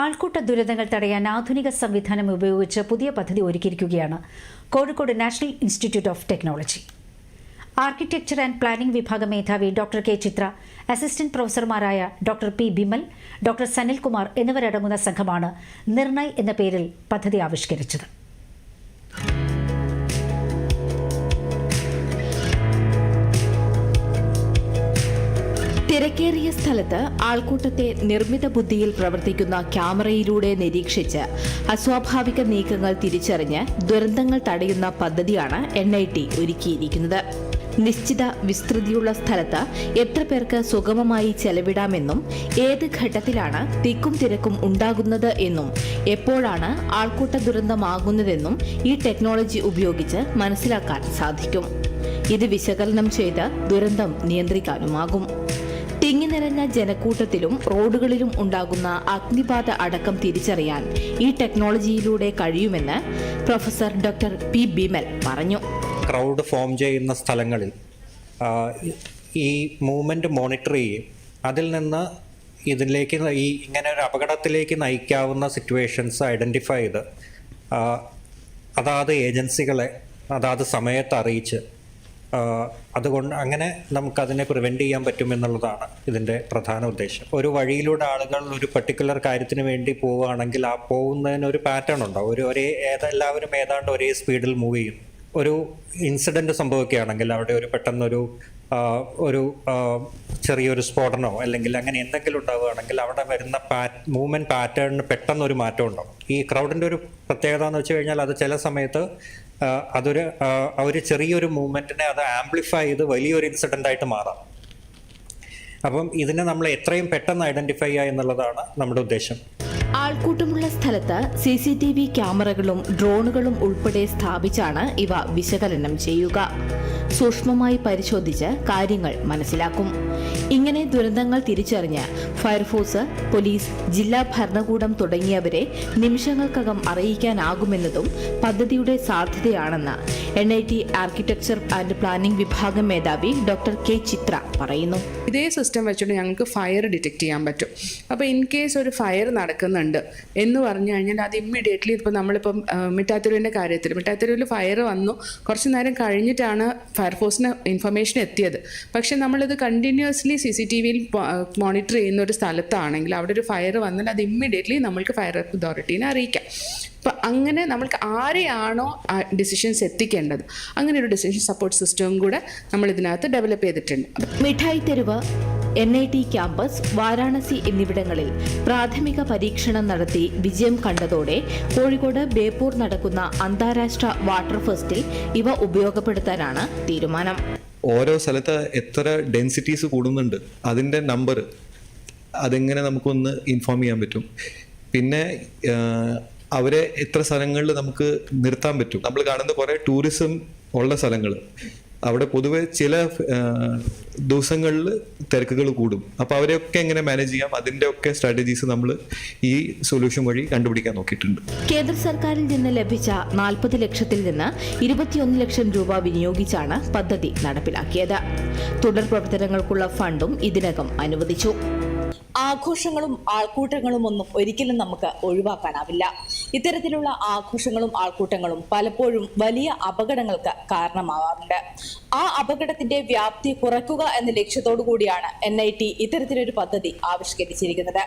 ആൾക്കൂട്ട ദുരന്തങ്ങൾ തടയാൻ ആധുനിക സംവിധാനം ഉപയോഗിച്ച് പുതിയ പദ്ധതി ഒരുക്കിയിരിക്കുകയാണ്. Kozhikode national institute of technology. Architecture and planning വിഭാഗം മേധാവി doctor K Chitra assistant പ്രൊഫസർമാരായ doctor P Bimal doctor Sanilkumar എന്നിവരടങ്ങുന്ന സംഘമാണ് നിർണയ് എന്ന പേരിൽ പദ്ധതി ആവിഷ്കരിച്ചത്. തിരക്കേറിയ സ്ഥലത്ത് ആൾക്കൂട്ടത്തെ നിർമ്മിത ബുദ്ധിയിൽ പ്രവർത്തിക്കുന്ന ക്യാമറയിലൂടെ നിരീക്ഷിച്ച് അസ്വാഭാവിക നീക്കങ്ങൾ തിരിച്ചറിഞ്ഞ് ദുരന്തങ്ങൾ തടയുന്ന പദ്ധതിയാണ് എൻ ഐ ടി ഒരുക്കിയിരിക്കുന്നത്. നിശ്ചിത വിസ്തൃതിയുള്ള സ്ഥലത്ത് എത്ര പേർക്ക് സുഗമമായി ചെലവിടാമെന്നും ഏത് ഘട്ടത്തിലാണ് തിക്കും തിരക്കും ഉണ്ടാകുന്നത് എന്നും എപ്പോഴാണ് ആൾക്കൂട്ട ദുരന്തമാകുന്നതെന്നും ഈ ടെക്നോളജി ഉപയോഗിച്ച് മനസ്സിലാക്കാൻ സാധിക്കും. ഇത് വിശകലനം ചെയ്ത് ദുരന്തം നിയന്ത്രിക്കാനുമാകും. തിങ്ങി നിറഞ്ഞ ജനക്കൂട്ടത്തിലും റോഡുകളിലും ഉണ്ടാകുന്ന അഗ്നിബാധ അടക്കം തിരിച്ചറിയാൻ ഈ ടെക്നോളജിയിലൂടെ കഴിയുമെന്ന് പ്രൊഫസർ ഡോക്ടർ പി ബിമൽ പറഞ്ഞു. ക്രൗഡ് ഫോം ചെയ്യുന്ന സ്ഥലങ്ങളിൽ ഈ മൂവ്മെന്റ് മോണിറ്റർ ചെയ്യും. അതിൽ നിന്ന് ഇതിലേക്ക് ഈ ഇങ്ങനെ ഒരു അപകടത്തിലേക്ക് നയിക്കാവുന്ന സിറ്റുവേഷൻസ് ഐഡന്റിഫൈ ചെയ്ത് അതാത് ഏജൻസികളെ അതാത് സമയത്ത് അറിയിച്ച് അതുകൊണ്ട് അങ്ങനെ നമുക്കതിനെ പ്രിവെന്റ് ചെയ്യാൻ പറ്റുമെന്നുള്ളതാണ് ഇതിന്റെ പ്രധാന ഉദ്ദേശം. ഒരു വഴിയിലൂടെ ആളുകൾ ഒരു പർട്ടിക്കുലർ കാര്യത്തിന് വേണ്ടി പോവുകയാണെങ്കിൽ ആ പോകുന്നതിന് ഒരു പാറ്റേൺ ഉണ്ടാവും. ഒരു ഒരേ ഏതെല്ലാവരും ഏതാണ്ട് ഒരേ സ്പീഡിൽ മൂവ് ചെയ്യും. ഒരു ഇൻസിഡന്റ് സംഭവിക്കുകയാണെങ്കിൽ അവിടെ ഒരു പെട്ടെന്നൊരു ഒരു ചെറിയൊരു സ്ഫോടനമോ അല്ലെങ്കിൽ അങ്ങനെ എന്തെങ്കിലും ഉണ്ടാവുകയാണെങ്കിൽ അവിടെ വരുന്ന പാ മൂവ്മെന്റ് പാറ്റേണിന് പെട്ടെന്ന് ഒരു മാറ്റം ഉണ്ടാവും. ഈ ക്രൗഡിന്റെ ഒരു പ്രത്യേകത എന്ന് വെച്ച് കഴിഞ്ഞാൽ അത് ചില സമയത്ത് അതൊരു ഒരു ചെറിയൊരു മൂവ്മെന്റിനെ അത് ആംപ്ലിഫൈ ചെയ്ത് വലിയൊരു ഇൻസിഡന്റ് ആയിട്ട് മാറാം. അപ്പം ഇതിനെ നമ്മൾ എത്രയും പെട്ടെന്ന് ഐഡന്റിഫൈ ചെയ്യുക എന്നുള്ളതാണ് നമ്മുടെ ഉദ്ദേശം. ആൾക്കൂട്ടമുള്ള സ്ഥലത്ത് സി സി ടി വി ക്യാമറകളും ഡ്രോണുകളും ഉൾപ്പെടെ സ്ഥാപിച്ചാണ് ഇവ വിശകലനം ചെയ്യുക. സൂക്ഷ്മമായി പരിശോധിച്ച് കാര്യങ്ങൾ മനസ്സിലാക്കും. ഇങ്ങനെ ദുരന്തങ്ങൾ തിരിച്ചറിഞ്ഞ് ഫയർഫോഴ്സ് പോലീസ് ജില്ലാ ഭരണകൂടം തുടങ്ങിയവരെ നിമിഷങ്ങൾക്കകം അറിയിക്കാനാകുമെന്നതും പദ്ധതിയുടെ സാധ്യതയാണെന്ന് N I T architecture and planning വിഭാഗം മേധാവി ഡോക്ടർ കെ. ചിത്ര പറയുന്നു. ഇതേ സിസ്റ്റം വെച്ചിട്ട് ഞങ്ങൾക്ക് ഫയർ ഡിറ്റക്ട് ചെയ്യാൻ പറ്റും. അപ്പോൾ ഇൻ കേസ് ഒരു ഫയർ നടക്കുന്നുണ്ട് എന്ന് പറഞ്ഞു കഴിഞ്ഞാൽ അത് ഇമ്മീഡിയറ്റ്ലി ഇപ്പോൾ നമ്മളിപ്പം മിഠാത്തെരുവിന്റെ കാര്യത്തിൽ മിഠാത്തെരുവിൽ ഫയർ വന്നു. കുറച്ച് നേരം കഴിഞ്ഞിട്ടാണ് ഫയർഫോഴ്സിന് ഇൻഫർമേഷൻ എത്തിയത്. പക്ഷേ നമ്മളിത് കണ്ടിന്യൂസ്ലി സി സി ടി വിയിൽ മോണിറ്റർ ചെയ്യുന്ന ഒരു സ്ഥലത്താണെങ്കിൽ അവിടെ ഒരു ഫയർ വന്നാൽ അത് ഇമ്മീഡിയറ്റ്ലി നമ്മൾക്ക് ഫയർ അതോറിറ്റീനെ അറിയിക്കാം. അപ്പം അങ്ങനെ നമ്മൾക്ക് ആരെയാണോ ഡിസിഷൻസ് എത്തിക്കേണ്ടത്? അങ്ങനെ ഒരു ഡിസിഷൻ സപ്പോർട്ട് സിസ്റ്റവും കൂടെ നമ്മൾ ഇതിനകത്ത് ഡെവലപ്പ് ചെയ്തിട്ടുണ്ട്. Mittai Theruvu N I T campus Varanasi എന്നിവിടങ്ങളിൽ പ്രാഥമിക പരീക്ഷണം നടത്തി വിജയം കണ്ടതോടെ കോഴിക്കോട് ബേപ്പൂർ നടക്കുന്ന അന്താരാഷ്ട്ര വാട്ടർ ഫെസ്റ്റിൽ ഇവ ഉപയോഗപ്പെടുത്താനാണ് തീരുമാനം. ഓരോ സ്ഥലത്ത് എത്ര ഡെൻസിറ്റീസ് കൂടുന്നുണ്ട് അതിന്റെ നമ്പർ അതെങ്ങനെ നമുക്കൊന്ന് ഇൻഫോം ചെയ്യാൻ പറ്റും. പിന്നെ അവരെ എത്ര സ്ഥലങ്ങളിൽ നമുക്ക് നിർത്താൻ പറ്റും. നമ്മൾ കാണുന്ന കുറേ ടൂറിസം ഉള്ള സ്ഥലങ്ങൾ. അവിടെ പൊതുവെ ചില ദിവസങ്ങളിൽ തിരക്കുകൾ കൂടും. അപ്പോൾ അവരെയൊക്കെ എങ്ങനെ മാനേജ് ചെയ്യാം? അതിന്റെ ഒക്കെ സ്ട്രാറ്റജീസ് നമ്മൾ ഈ സൊല്യൂഷൻ വഴി കണ്ടുപിടിക്കാൻ നോക്കിയിട്ടുണ്ട്. കേന്ദ്ര സർക്കാരിൽ നിന്ന് ലഭിച്ച നാൽപ്പത് ലക്ഷത്തിൽ നിന്ന് ഇരുപത്തിയൊന്ന് ലക്ഷം രൂപ വിനിയോഗിച്ചാണ് പദ്ധതി നടപ്പിലാക്കിയത്. തുടർ പ്രവർത്തനങ്ങൾക്കുള്ള ഫണ്ടും ഇതിനകം അനുവദിച്ചു. ആഘോഷങ്ങളും ആൾക്കൂട്ടങ്ങളും ഒന്നും ഒരിക്കലും നമുക്ക് ഒഴിവാക്കാനാവില്ല. ഇത്തരത്തിലുള്ള ആഘോഷങ്ങളും ആൾക്കൂട്ടങ്ങളും പലപ്പോഴും വലിയ അപകടങ്ങൾക്ക് കാരണമാവാറുണ്ട്. ആ അപകടത്തിന്റെ വ്യാപ്തി കുറയ്ക്കുക എന്ന ലക്ഷ്യത്തോടു കൂടിയാണ് എൻ ഐ ടി ഇത്തരത്തിലൊരു പദ്ധതി ആവിഷ്കരിച്ചിരിക്കുന്നത്.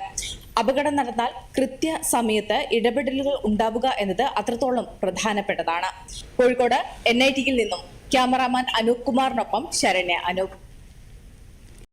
അപകടം നടന്നാൽ കൃത്യ സമയത്ത് ഇടപെടലുകൾ ഉണ്ടാവുക എന്നത് അത്രത്തോളം പ്രധാനപ്പെട്ടതാണ്. കോഴിക്കോട് എൻ ഐ ടിയിൽ നിന്നും ക്യാമറാമാൻ അനൂപ് കുമാറിനൊപ്പം ശരണ്യ അനൂപ്.